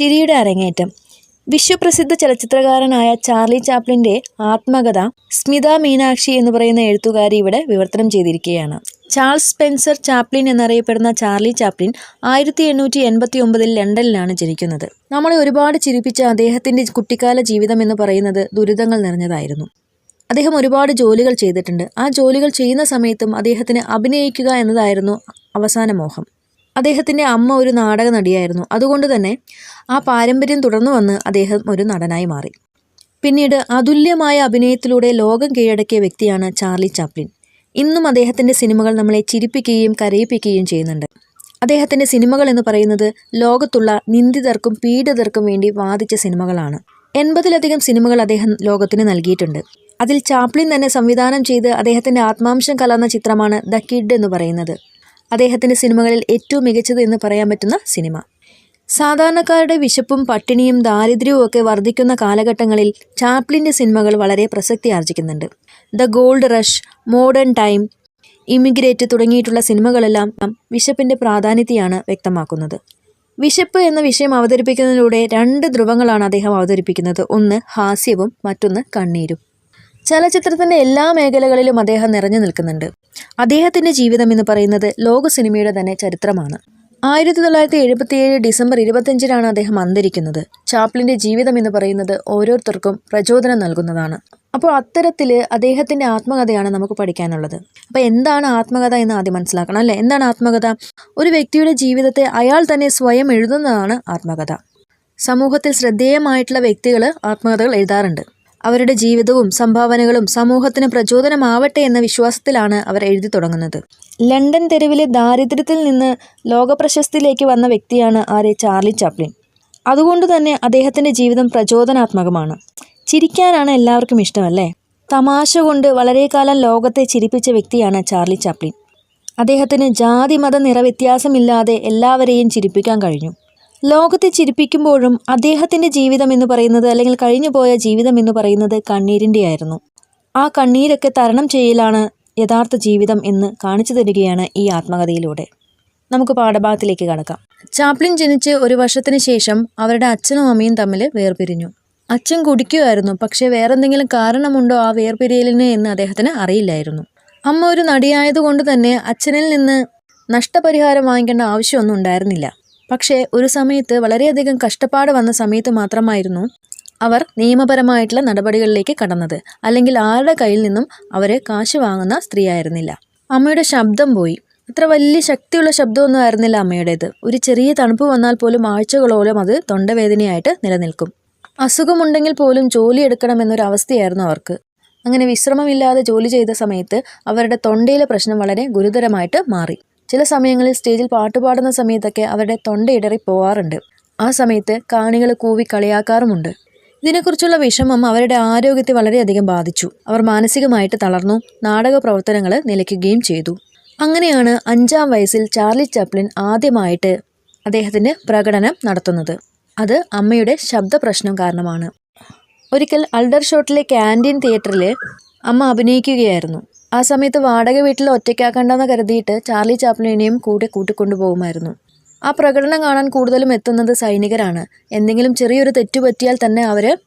ചിരിയുടെ അരങ്ങേറ്റം. വിശ്വപ്രസിദ്ധ ചലച്ചിത്രകാരനായ ചാർലി ചാപ്ലിന്റെ ആത്മകഥ സ്മിത മീനാക്ഷി എന്ന് പറയുന്ന എഴുത്തുകാരി ഇവിടെ വിവർത്തനം ചെയ്തിരിക്കുകയാണ്. ചാൾസ് സ്പെൻസർ ചാപ്ലിൻ എന്നറിയപ്പെടുന്ന ചാർലി ചാപ്ലിൻ ആയിരത്തി എണ്ണൂറ്റി എൺപത്തി ഒമ്പതിൽ ലണ്ടനിലാണ് ജനിക്കുന്നത്. നമ്മളെ ഒരുപാട് ചിരിപ്പിച്ച അദ്ദേഹത്തിന്റെ കുട്ടിക്കാല ജീവിതം എന്ന് പറയുന്നത് ദുരിതങ്ങൾ നിറഞ്ഞതായിരുന്നു. അദ്ദേഹം ഒരുപാട് ജോലികൾ ചെയ്തിട്ടുണ്ട്. ആ ജോലികൾ ചെയ്യുന്ന സമയത്തും അദ്ദേഹത്തിന് അഭിനയിക്കുക എന്നതായിരുന്നു അവസാന മോഹം. അദ്ദേഹത്തിന്റെ അമ്മ ഒരു നാടക നടിയായിരുന്നു. അതുകൊണ്ട് തന്നെ ആ പാരമ്പര്യം തുടർന്നു വന്ന് അദ്ദേഹം ഒരു നടനായി മാറി. പിന്നീട് അതുല്യമായ അഭിനയത്തിലൂടെ ലോകം കീഴടക്കിയ വ്യക്തിയാണ് ചാർലി ചാപ്ലിൻ. ഇന്നും അദ്ദേഹത്തിന്റെ സിനിമകൾ നമ്മളെ ചിരിപ്പിക്കുകയും കരയിപ്പിക്കുകയും ചെയ്യുന്നുണ്ട്. അദ്ദേഹത്തിന്റെ സിനിമകൾ എന്ന് പറയുന്നത് ലോകത്തുള്ള നിന്ദിതർക്കും പീഡിതർക്കും വേണ്ടി വാദിച്ച സിനിമകളാണ്. എൺപതിലധികം സിനിമകൾ അദ്ദേഹം ലോകത്തിന് നൽകിയിട്ടുണ്ട്. അതിൽ ചാപ്ലിൻ തന്നെ സംവിധാനം ചെയ്ത് അദ്ദേഹത്തിന്റെ ആത്മാംശം കലർന്ന ചിത്രമാണ് ദ കിഡ് എന്ന് പറയുന്നത്. അദ്ദേഹത്തിന്റെ സിനിമകളിൽ ഏറ്റവും മികച്ചത് എന്ന് പറയാൻ പറ്റുന്ന സിനിമ. സാധാരണക്കാരുടെ വിശപ്പും പട്ടിണിയും ദാരിദ്ര്യവും ഒക്കെ വർദ്ധിക്കുന്ന കാലഘട്ടങ്ങളിൽ ചാപ്ലിന്റെ സിനിമകൾ വളരെ പ്രസക്തി ആർജിക്കുന്നുണ്ട്. The Gold Rush Modern Time Immigrate തുടങ്ങിയിട്ടുള്ള സിനിമകളെല്ലാം വിശപ്പിന്റെ പ്രാധാന്യത്തെയാണ് വ്യക്തമാക്കുന്നത്. വിശപ്പ് എന്ന വിഷയം അവതരിപ്പിക്കുന്നതിലൂടെ രണ്ട് ധ്രുവങ്ങളാണ് അദ്ദേഹം അവതരിപ്പിക്കുന്നത്. ഒന്ന് ഹാസ്യവും മറ്റൊന്ന് കണ്ണീരും. ചലച്ചിത്രത്തിന്റെ എല്ലാ മേഖലകളിലും അദ്ദേഹം നിറഞ്ഞു നിൽക്കുന്നുണ്ട്. അദ്ദേഹത്തിന്റെ ജീവിതം എന്ന് പറയുന്നത് ലോക സിനിമയുടെ തന്നെ ചരിത്രമാണ്. ആയിരത്തി തൊള്ളായിരത്തി എഴുപത്തിയേഴ് ഡിസംബർ ഇരുപത്തിയഞ്ചിനാണ് അദ്ദേഹം അന്തരിക്കുന്നത്. ചാപ്ലിന്റെ ജീവിതം എന്ന് പറയുന്നത് ഓരോരുത്തർക്കും പ്രചോദനം നൽകുന്നതാണ്. അപ്പോൾ അത്തരത്തിൽ അദ്ദേഹത്തിന്റെ ആത്മകഥയാണ് നമുക്ക് പഠിക്കാനുള്ളത്. അപ്പോൾ എന്താണ് ആത്മകഥ എന്ന് ആദ്യം മനസ്സിലാക്കണം അല്ലേ? എന്താണ് ആത്മകഥ? ഒരു വ്യക്തിയുടെ ജീവിതത്തെ അയാൾ തന്നെ സ്വയം എഴുതുന്നതാണ് ആത്മകഥ. സമൂഹത്തിൽ ശ്രദ്ധേയമായിട്ടുള്ള വ്യക്തികൾ ആത്മകഥകൾ എഴുതാറുണ്ട്. അവരുടെ ജീവിതവും സംഭാവനകളും സമൂഹത്തിന് പ്രചോദനമാവട്ടെ എന്ന വിശ്വാസത്തിലാണ് അവർ എഴുതി തുടങ്ങുന്നത്. ലണ്ടൻ തെരുവിലെ ദാരിദ്ര്യത്തിൽ നിന്ന് ലോകപ്രശസ്തിയിലേക്ക് വന്ന വ്യക്തിയാണ് ആരെ? Charlie Chaplin. അതുകൊണ്ട് തന്നെ അദ്ദേഹത്തിന്റെ ജീവിതം പ്രചോദനാത്മകമാണ്. ചിരിക്കാനാണ് എല്ലാവർക്കും ഇഷ്ടമല്ലേ? തമാശ കൊണ്ട് വളരെ കാലം ലോകത്തെ ചിരിപ്പിച്ച വ്യക്തിയാണ് ചാർലി ചാപ്ലിൻ. അദ്ദേഹത്തിന് ജാതി മത നിറവ്യത്യാസമില്ലാതെ എല്ലാവരെയും ചിരിപ്പിക്കാൻ കഴിഞ്ഞു. ലോകത്തെ ചിരിപ്പിക്കുമ്പോഴും അദ്ദേഹത്തിന്റെ ജീവിതം എന്ന് പറയുന്നത് അല്ലെങ്കിൽ കഴിഞ്ഞുപോയ ജീവിതം എന്ന് പറയുന്നത് കണ്ണീരിന്റെ ആയിരുന്നു ആ കണ്ണീരൊക്കെ തരണം ചെയ്യലാണ് യഥാർത്ഥ ജീവിതം എന്ന് കാണിച്ചു തരികയാണ് ഈ ആത്മകഥയിലൂടെ. നമുക്ക് പാഠഭാഗത്തിലേക്ക് കടക്കാം. ചാപ്ലിൻ ജനിച്ച് ഒരു വർഷത്തിന് ശേഷം അവരുടെ അച്ഛനും അമ്മയും തമ്മിൽ വേർപിരിഞ്ഞു. അച്ഛൻ കുടിക്കുമായിരുന്നു പക്ഷേ വേറെന്തെങ്കിലും കാരണമുണ്ടോ ആ വേർപിരിയലിന് എന്ന് അദ്ദേഹത്തിന് അറിയില്ലായിരുന്നു. അമ്മ ഒരു നടിയായതുകൊണ്ട് തന്നെ അച്ഛനിൽ നിന്ന് നഷ്ടപരിഹാരം വാങ്ങിക്കേണ്ട ആവശ്യമൊന്നും ഉണ്ടായിരുന്നില്ല. പക്ഷേ ഒരു സമയത്ത് വളരെയധികം കഷ്ടപ്പാട് വന്ന സമയത്ത് മാത്രമായിരുന്നു അവർ നിയമപരമായിട്ടുള്ള നടപടികളിലേക്ക് കടന്നത്. അല്ലെങ്കിൽ ആരുടെ കയ്യിൽ നിന്നും അവരെ കാശ് വാങ്ങുന്ന സ്ത്രീയായിരുന്നില്ല. അമ്മയുടെ ശബ്ദം പോയി. അത്ര വലിയ ശക്തിയുള്ള ശബ്ദമൊന്നും ആയിരുന്നില്ല അമ്മയുടേത്. ഒരു ചെറിയ തണുപ്പ് വന്നാൽ പോലും ആഴ്ചകളോളം അത് തൊണ്ടവേദനയായിട്ട് നിലനിൽക്കും. അസുഖമുണ്ടെങ്കിൽ പോലും ജോലി എടുക്കണമെന്നൊരു അവസ്ഥയായിരുന്നു അവർക്ക്. അങ്ങനെ വിശ്രമമില്ലാതെ ജോലി ചെയ്ത സമയത്ത് അവരുടെ തൊണ്ടയിലെ പ്രശ്നം വളരെ ഗുരുതരമായിട്ട് മാറി. ചില സമയങ്ങളിൽ സ്റ്റേജിൽ പാട്ടുപാടുന്ന സമയത്തൊക്കെ അവരുടെ തൊണ്ട ഇടറി പോവാറുണ്ട് ആ സമയത്ത് കാണികൾ കൂവി കളിയാക്കാറുമുണ്ട്. ഇതിനെക്കുറിച്ചുള്ള വിഷമം അവരുടെ ആരോഗ്യത്തെ വളരെയധികം ബാധിച്ചു. അവർ മാനസികമായിട്ട് തളർന്നു നാടക പ്രവർത്തനങ്ങൾ നിലയ്ക്കുകയും ചെയ്തു. അങ്ങനെയാണ് അഞ്ചാം വയസ്സിൽ ചാർലി ചാപ്ലിൻ ആദ്യമായിട്ട് അദ്ദേഹത്തിന്റെ പ്രകടനം നടത്തുന്നത്. അത് അമ്മയുടെ ശബ്ദ പ്രശ്നം കാരണമാണ്. ഒരിക്കൽ അൾഡർ ഷോട്ടിലെ ക്യാന്റീൻ തിയേറ്ററിൽ അമ്മ അഭിനയിക്കുകയായിരുന്നു. ആ സമയത്ത് വാടക വീട്ടിൽ ഒറ്റയ്ക്കാക്കണ്ടെന്ന് കരുതിയിട്ട് ചാർലി ചാപ്ലിനെയും കൂടെ കൂട്ടിക്കൊണ്ടുപോകുമായിരുന്നു. ആ പ്രകടനം കാണാൻ കൂടുതലും എത്തുന്നത് സൈനികരാണ്. എന്തെങ്കിലും ചെറിയൊരു തെറ്റു പറ്റിയാൽ തന്നെ അവർ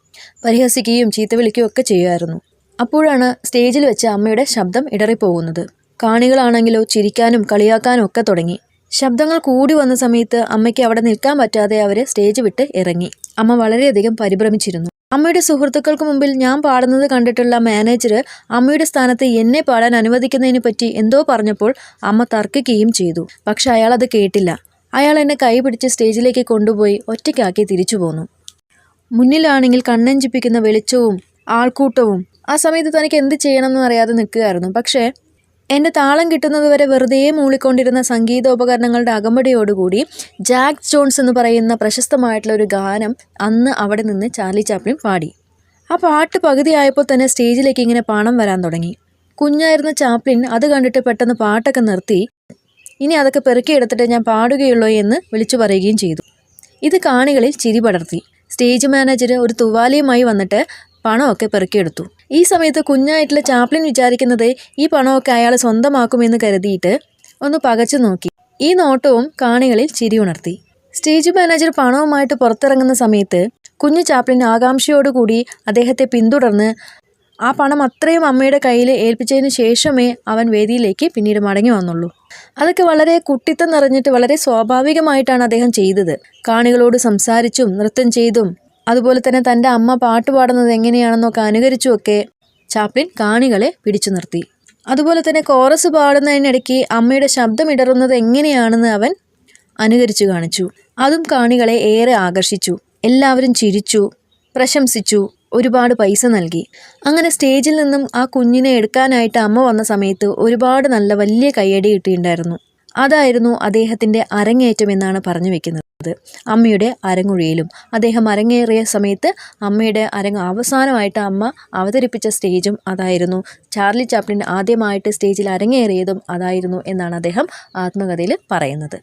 പരിഹസിക്കുകയും ചീത്ത വിളിക്കുകയും ഒക്കെ ചെയ്യുമായിരുന്നു. അപ്പോഴാണ് സ്റ്റേജിൽ വെച്ച് അമ്മയുടെ ശബ്ദം ഇടറിപ്പോകുന്നത്. കാണികളാണെങ്കിലോ ചിരിക്കാനും കളിയാക്കാനും ഒക്കെ തുടങ്ങി. ശബ്ദങ്ങൾ കൂടി വന്ന സമയത്ത് അമ്മയ്ക്ക് അവിടെ നിൽക്കാൻ പറ്റാതെ അവർ സ്റ്റേജ് വിട്ട് ഇറങ്ങി. അമ്മ വളരെയധികം പരിഭ്രമിച്ചിരുന്നു. അമ്മയുടെ സുഹൃത്തുക്കൾക്ക് മുമ്പിൽ ഞാൻ പാടുന്നത് കണ്ടിട്ടുള്ള മാനേജർ അമ്മയുടെ സ്ഥാനത്ത് എന്നെ പാടാൻ അനുവദിക്കുന്നതിനെ പറ്റി എന്തോ പറഞ്ഞപ്പോൾ അമ്മ തർക്കിക്കുകയും ചെയ്തു. പക്ഷെ അയാൾ അത് കേട്ടില്ല. അയാൾ എന്നെ കൈപിടിച്ച് സ്റ്റേജിലേക്ക് കൊണ്ടുപോയി ഒറ്റയ്ക്കാക്കി തിരിച്ചു പോന്നു. മുന്നിലാണെങ്കിൽ കണ്ണഞ്ചിപ്പിക്കുന്ന വെളിച്ചവും ആൾക്കൂട്ടവും ആ സമയത്ത് തനിക്ക് എന്ത് ചെയ്യണമെന്ന് അറിയാതെ നിൽക്കുകയായിരുന്നു. പക്ഷേ എന്റെ താളം കിട്ടുന്നത് വരെ വെറുതെ മൂളിക്കൊണ്ടിരുന്ന സംഗീതോപകരണങ്ങളുടെ അകമ്പടിയോടുകൂടി ജാക്ക് ജോൺസ് എന്ന് പറയുന്ന പ്രശസ്തമായിട്ടുള്ള ഒരു ഗാനം അന്ന് അവിടെ നിന്ന് ചാർലി ചാപ്ലിൻ പാടി. ആ പാട്ട് പകുതിയായപ്പോൾ തന്നെ സ്റ്റേജിലേക്ക് ഇങ്ങനെ പണം വരാൻ തുടങ്ങി. കുഞ്ഞായിരുന്ന ചാപ്ലിൻ അത് കണ്ടിട്ട് പെട്ടെന്ന് പാട്ടൊക്കെ നിർത്തി. ഇനി അതൊക്കെ പെറുക്കിയെടുത്തിട്ട് ഞാൻ പാടുകയുള്ളൂ എന്ന് വിളിച്ചു പറയുകയും ചെയ്തു. ഇത് കാണികളിൽ ചിരി പടർത്തി. സ്റ്റേജ് മാനേജർ ഒരു തുവാലിയുമായി വന്നിട്ട് പണമൊക്കെ പെറുക്കിയെടുത്തു. ഈ സമയത്ത് കുഞ്ഞായിട്ടുള്ള ചാപ്ലിൻ വിചാരിക്കുന്നത് ഈ പണമൊക്കെ അയാൾ സ്വന്തമാക്കുമെന്ന് കരുതിയിട്ട് ഒന്ന് പകച്ചു നോക്കി. ഈ നോട്ടവും കാണികളിൽ ചിരി ഉണർത്തി. സ്റ്റേജ് മാനേജർ പണവുമായിട്ട് പുറത്തിറങ്ങുന്ന സമയത്ത് കുഞ്ഞു ചാപ്ലിൻ ആകാംക്ഷയോടുകൂടി അദ്ദേഹത്തെ പിന്തുടർന്ന് ആ പണം അത്രയും അമ്മയുടെ കയ്യിൽ ഏൽപ്പിച്ചതിന് ശേഷമേ അവൻ വേദിയിലേക്ക് പിന്നീട് മടങ്ങി വന്നുള്ളൂ. അതൊക്കെ വളരെ കുട്ടിത്തം നിറഞ്ഞിട്ട് വളരെ സ്വാഭാവികമായിട്ടാണ് അദ്ദേഹം ചെയ്തത്. കാണികളോട് സംസാരിച്ചും നൃത്തം ചെയ്തും അതുപോലെ തന്നെ തന്റെ അമ്മ പാട്ട് പാടുന്നത് എങ്ങനെയാണെന്നൊക്കെ അനുകരിച്ചുമൊക്കെ ചാപ്ലിൻ കാണികളെ പിടിച്ചു നിർത്തി. അതുപോലെ തന്നെ കോറസ് പാടുന്നതിനിടയ്ക്ക് അമ്മയുടെ ശബ്ദം ഇടറുന്നത് എങ്ങനെയാണെന്ന് അവൻ അനുകരിച്ചു കാണിച്ചു. അതും കാണികളെ ഏറെ ആകർഷിച്ചു. എല്ലാവരും ചിരിച്ചു പ്രശംസിച്ചു ഒരുപാട് പൈസ നൽകി. അങ്ങനെ സ്റ്റേജിൽ നിന്നും ആ കുഞ്ഞിനെ എടുക്കാനായിട്ട് അമ്മ വന്ന സമയത്ത് ഒരുപാട് നല്ല വലിയ കയ്യടി കിട്ടിയിട്ടുണ്ടായിരുന്നു. അതായിരുന്നു അദ്ദേഹത്തിന്റെ അരങ്ങേറ്റം എന്നാണ് പറഞ്ഞു വെക്കുന്നത്. അമ്മയുടെ അരങ്ങുഴിയിലും അദ്ദേഹം അരങ്ങേറിയ സമയത്ത് അമ്മയുടെ അരങ്ങ് അവസാനമായിട്ട് അമ്മ അവതരിപ്പിച്ച സ്റ്റേജും അതായിരുന്നു. ചാർലി ചാപ്ലിൻ ആദ്യമായിട്ട് സ്റ്റേജിൽ അരങ്ങേറിയതും അതായിരുന്നു എന്നാണ് അദ്ദേഹം ആത്മകഥയിൽ പറയുന്നത്.